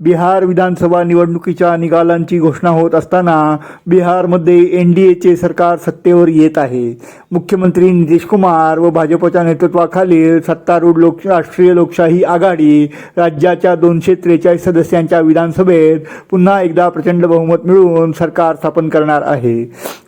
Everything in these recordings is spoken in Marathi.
बिहार विधानसभा निवडणुकीच्या निकालांची घोषणा होत असताना बिहारमध्ये एन डी एचे सरकार सत्तेवर येत आहे. मुख्यमंत्री नितीश कुमार व भाजपच्या नेतृत्वाखालील सत्तारूढ लोक राष्ट्रीय लोकशाही आघाडी राज्याच्या दोनशे त्रेचाळीस सदस्यांच्या विधानसभेत पुन्हा एकदा प्रचंड बहुमत मिळवून सरकार स्थापन करणार आहे.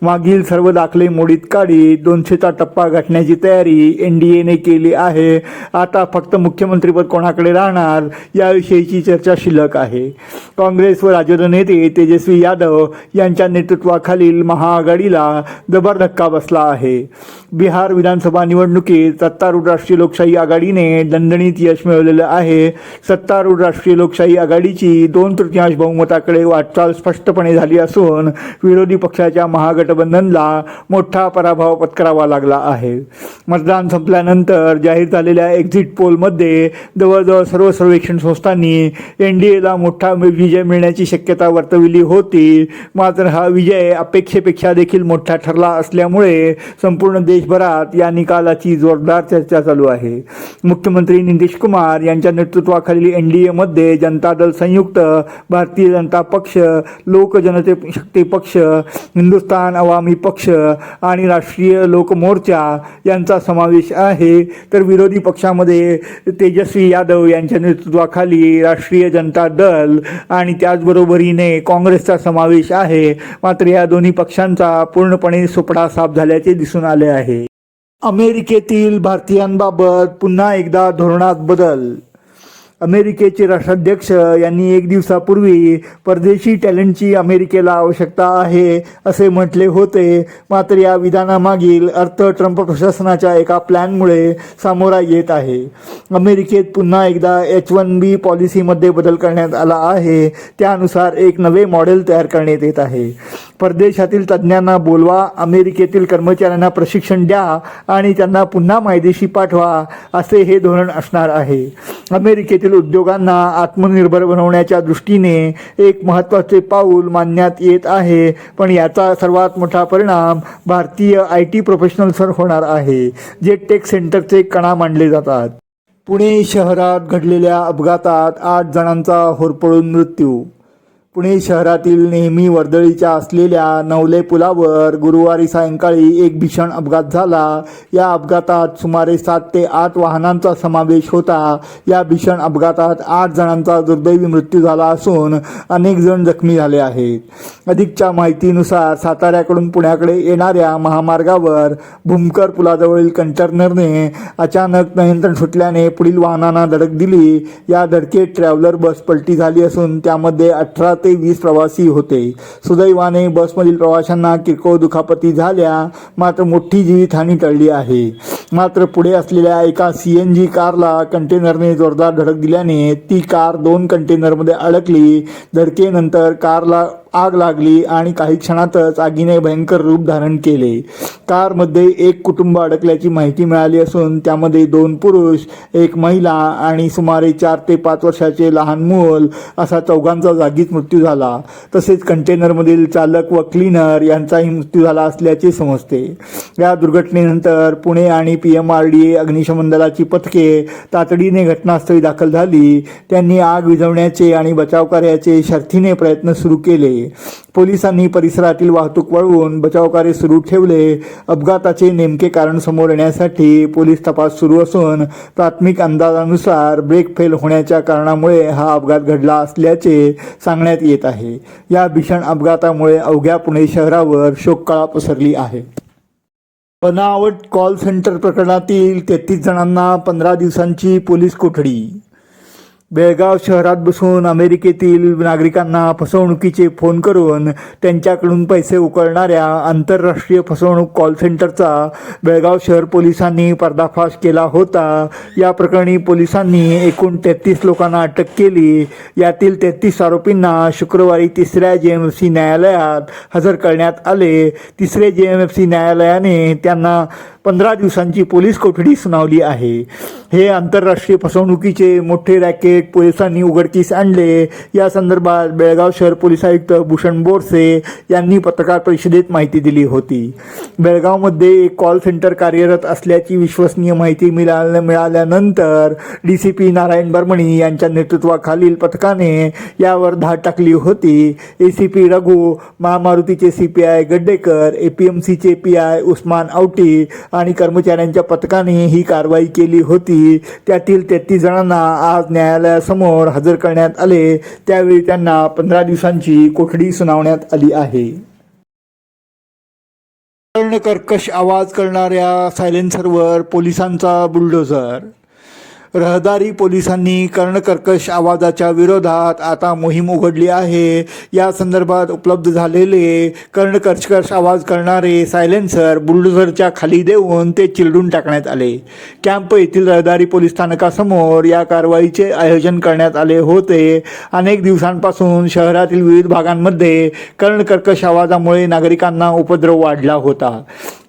मागील सर्व दाखले मोडीत काढीत दोनशेचा टप्पा गाठण्याची तयारी एन डी एने केली आहे. आता फक्त मुख्यमंत्रीपद कोणाकडे राहणार याविषयीची चर्चा शिल्लक आहे. काँग्रेस व राजद नेते तेजस्वी यादव यांच्या नेतृत्वाखालील महाआघाडीला जबर धक्का बसला आहे. बिहार विधानसभा निवडणुकीत सत्तारूढ राष्ट्रीय लोकशाही आघाडीने दणदणीत यश मिळवलेलं आहे. सत्तारूढ राष्ट्रीय लोकशाही आघाडीची दोन तृतीयांश बहुमताकडे वाटचाल स्पष्टपणे झाली असून विरोधी पक्षाच्या महागठबंधनला मोठा पराभव पत्करावा लागला आहे. मतदान संपल्यानंतर जाहीर झालेल्या एक्झिट पोलमध्ये जवळजवळ सर्व सर्वेक्षण संस्थांनी एन डी एला मोठा विजय मिळण्याची शक्यता वर्तविली होती. मात्र हा विजय अपेक्षेपेक्षा देखील मोठा ठरला असल्यामुळे संपूर्ण देशभरात या निकालाची जोरदार चर्चा चालू आहे. मुख्यमंत्री नितीश कुमार यांच्या नेतृत्वाखालील एन डी एमध्ये जनता दल संयुक्त भारतीय जनता पक्ष लोक जनते शक्ती पक्ष हिंदुस्तान अवामी पक्ष आणि राष्ट्रीय लोक मोर्चा यांचा समावेश आहे. तर विरोधी पक्षामध्ये तेजस्वी यादव यांच्या नेतृत्वाखाली राष्ट्रीय जनता दल आणि त्याचबरोबरीने काँग्रेसचा समावेश आहे. मात्र या दोन्ही पक्षांचा पूर्णपणे सुपडा साफ झाल्याचे दिसून आले आहे. अमेरिकेतील भारतीयांबाबत पुन्हा एकदा धोरणात बदल. अमेरिकेचे राष्ट्राध्यक्ष यांनी एक दिवसापूर्वी परदेशी टॅलेंटची अमेरिकेला आवश्यकता आहे असे म्हटले होते. मात्र या विधानामागील अर्थ ट्रम्प प्रशासनाच्या एका प्लॅनमुळे सामोरा येत आहे. अमेरिकेत पुन्हा एकदा एच वन बी पॉलिसीमध्ये बदल करण्यात आला आहे. त्यानुसार एक नवे मॉडेल तयार करण्यात येत आहे. परदेशातील तज्ज्ञांना बोलवा अमेरिकेतील कर्मचाऱ्यांना प्रशिक्षण द्या आणि त्यांना पुन्हा मायदेशी पाठवा असे हे धोरण असणार आहे. अमेरिकेतील उद्योगांना आत्मनिर्भर बनवण्याच्या दृष्टीने एक महत्त्वाचे पाऊल मानण्यात येत आहे पण याचा सर्वात मोठा परिणाम भारतीय आय टी प्रोफेशनल्सवर होणार आहे जे टेक सेंटरचे कणा मानले जातात. पुणे शहरात घडलेल्या अपघातात आठ जणांचा होरपळून मृत्यू पुणे शहरातील नेहमी वर्दळीच्या असलेल्या नवले पुलावर गुरुवारी सायंकाळी एक भीषण अपघात झाला. या अपघातात सुमारे सात ते आठ वाहनांचा समावेश होता. या भीषण अपघातात आठ जणांचा दुर्दैवी मृत्यू झाला असून अनेक जण जखमी झाले आहेत. अधिकच्या माहितीनुसार साताऱ्याकडून पुण्याकडे येणाऱ्या महामार्गावर भूमकर पुलाजवळील कंटरनरने अचानक नियंत्रण सुटल्याने पुढील वाहनांना धडक दिली. या धडकेत ट्रॅव्हलर बस पलटी झाली असून त्यामध्ये अठरा ते वीस प्रवासी होते. सुदैवाने बसमधील प्रवाशांना किरकोळ दुखापती झाल्या. मात्र मोठी जीवितहानी टळली आहे. मात्र पुढे असलेल्या एका सी एन जी कारला कंटेनरने जोरदार धडक दिल्याने ती कार दोन कंटेनरमध्ये अडकली. धडकेनंतर कारला आग लागली आणि काही क्षणातच आगीने भयंकर रूप धारण केले. कारमध्ये एक कुटुंब अडकल्याची माहिती मिळाली असून त्यामध्ये दोन पुरुष एक महिला आणि सुमारे चार ते पाच वर्षाचे लहान मूल असा चौघांचा जागीच मृत्यू झाला. तसेच कंटेनरमधील चालक व क्लीनर यांचाही मृत्यू झाला असल्याचे समजते. या दुर्घटनेनंतर पुणे आणि P M R D A अग्निशमन दलाची पथके तातडीने घटनास्थळी दाखल झाली. त्यांनी आग विझवण्याचे आणि बचाव कार्याचे शर्थीने प्रयत्न सुरू केले. पोलिसांनी परिसरातील वाहतूक वळवून बचावकार्य सुरू ठेवले. अपघाताचे नेमके कारण समोर येण्यासाठी पोलीस तपास सुरू असून प्राथमिक अंदाजानुसार ब्रेक फेल होण्याच्या कारणामुळे हा अपघात घडला असल्याचे सांगण्यात येत आहे. या भीषण अपघातामुळे अवघ्या पुणे शहरावर शोककळा पसरली आहे. बनावट कॉल सेंटर प्रकरणातील तेहतीस जणांना पंधरा दिवसांची पोलीस कोठडी बेळगाव शहरात बसून अमेरिकेतील नागरिकांना फसवणुकीचे फोन करून त्यांच्याकडून पैसे उकळणाऱ्या आंतरराष्ट्रीय फसवणूक कॉल सेंटरचा बेळगाव शहर पोलिसांनी पर्दाफाश केला होता. या प्रकरणी पोलिसांनी एकूण तेहतीस लोकांना अटक केली. यातील तेहतीस आरोपींना शुक्रवारी तिसऱ्या जे एम एफ सी न्यायालयात हजर करण्यात आले. तिसरे जे एम एफ सी न्यायालयाने त्यांना पंधरा दिवसांची पोलीस कोठडी सुनावली आहे. हे आंतरराष्ट्रीय फसवणुकीचे मोठे रॅकेट पोलिसांनी उघडकीस आणले. या संदर्भात बेळगाव शहर पोलीस आयुक्त भूषण बोरसे यांनी पत्रकार परिषदेत माहिती दिली होती. बेळगावमध्ये एक कॉल सेंटर कार्यरत असल्याची विश्वसनीय माहिती मिळाल्या मिळाल्यानंतर D C P Narayan Barmani यांच्या नेतृत्वाखालील पथकाने यावर धाड टाकली होती. A C P Raghu महामारुतीचे C P I Gaddekar A P M सीचे पी आय उस्मान आवटी आणि कर्मचाऱ्यांच्या पथकाने ही कारवाई केली होती. त्यातील तेहतीस जणांना आज न्यायालयासमोर हजर करण्यात आले. त्यावेळी त्यांना पंधरा दिवसांची कोठडी सुनावण्यात आली आहे. कर्कश आवाज करणाऱ्या सायलेन्सरवर पोलिसांचा बुलडोझर? रहदारी पोलिसांनी कर्णकर्कश आवाजाच्या विरोधात आता मोहीम उघडली आहे. या संदर्भात उपलब्ध झालेले कर्णकर्कश आवाज करणारे सायलेन्सर बुलडोझरच्या खाली देऊन ते चिरडून टाकण्यात आले. कॅम्प येथील रहदारी पोलीस स्थानकासमोर या कारवाईचे आयोजन करण्यात आले होते. अनेक दिवसांपासून शहरातील विविध भागांमध्ये कर्णकर्कश आवाजामुळे नागरिकांना उपद्रव वाढला होता.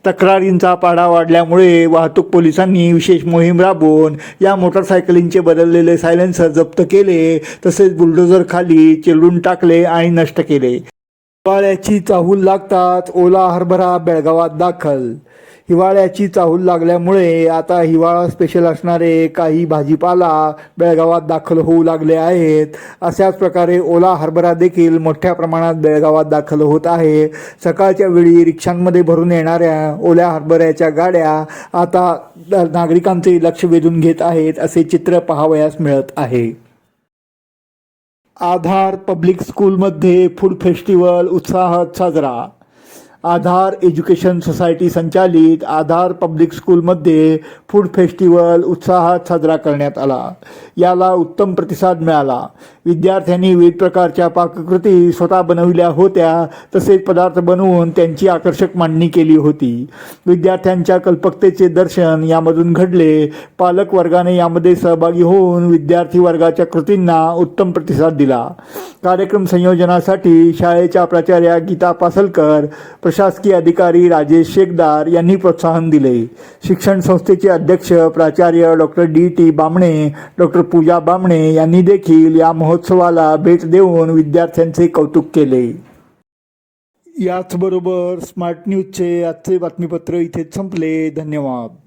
तक्रारींचा पाडा वाढल्यामुळे वाहतूक पोलिसांनी विशेष मोहीम राबवून या मोटरसायकलींचे बदललेले सायलेन्सर जप्त केले तसेच बुलडोझर खाली चिरडून टाकले आणि नष्ट केले. हिवाळ्याची चाहूल लागताच ओला हरभरा बेळगावात दाखल हिवाळ्याची चाहूल लागल्यामुळे आता हिवाळा स्पेशल असणारे काही भाजीपाला बेळगावात दाखल होऊ लागले आहेत. अशाच प्रकारे ओला हरभरा देखील मोठ्या प्रमाणात बेळगावात दाखल होत आहे. सकाळच्या वेळी रिक्षांमध्ये भरून येणाऱ्या ओल्या हरभऱ्याच्या गाड्या आता नागरिकांचे लक्ष वेधून घेत आहेत असे चित्र पाहावयास मिळत आहे. आधार पब्लिक स्कूलमध्ये फूड फेस्टिवल उत्साहात साजरा आधार एज्युकेशन सोसायटी संचालित आधार पब्लिक स्कूलमध्ये फूड फेस्टिवल उत्साहात साजरा करण्यात आला. याला उत्तम प्रतिसाद मिळाला. विद्यार्थ्यांनी विविध प्रकारच्या पाककृती स्वतः बनविल्या होत्या तसेच पदार्थ बनवून त्यांची आकर्षक मांडणी केली होती. विद्यार्थ्यांच्या कल्पकतेचे दर्शन यामधून घडले. पालक वर्गाने यामध्ये सहभागी होऊन विद्यार्थी वर्गाच्या कृतींना उत्तम प्रतिसाद दिला. कार्यक्रम संयोजनासाठी शाळेच्या प्राचार्या गीता पासलकर प्रशासकीय अधिकारी राजेश शेखदार यांनी प्रोत्साहन दिले. शिक्षण संस्थेचे अध्यक्ष प्राचार्य doctor D T Bamne doctor Pooja Bamne यांनी देखील या महोत्सवाला भेट देऊन विद्यार्थ्यांचे कौतुक केले. याचबरोबर स्मार्ट न्यूजचे आजचे बातमीपत्र इथे संपले. धन्यवाद.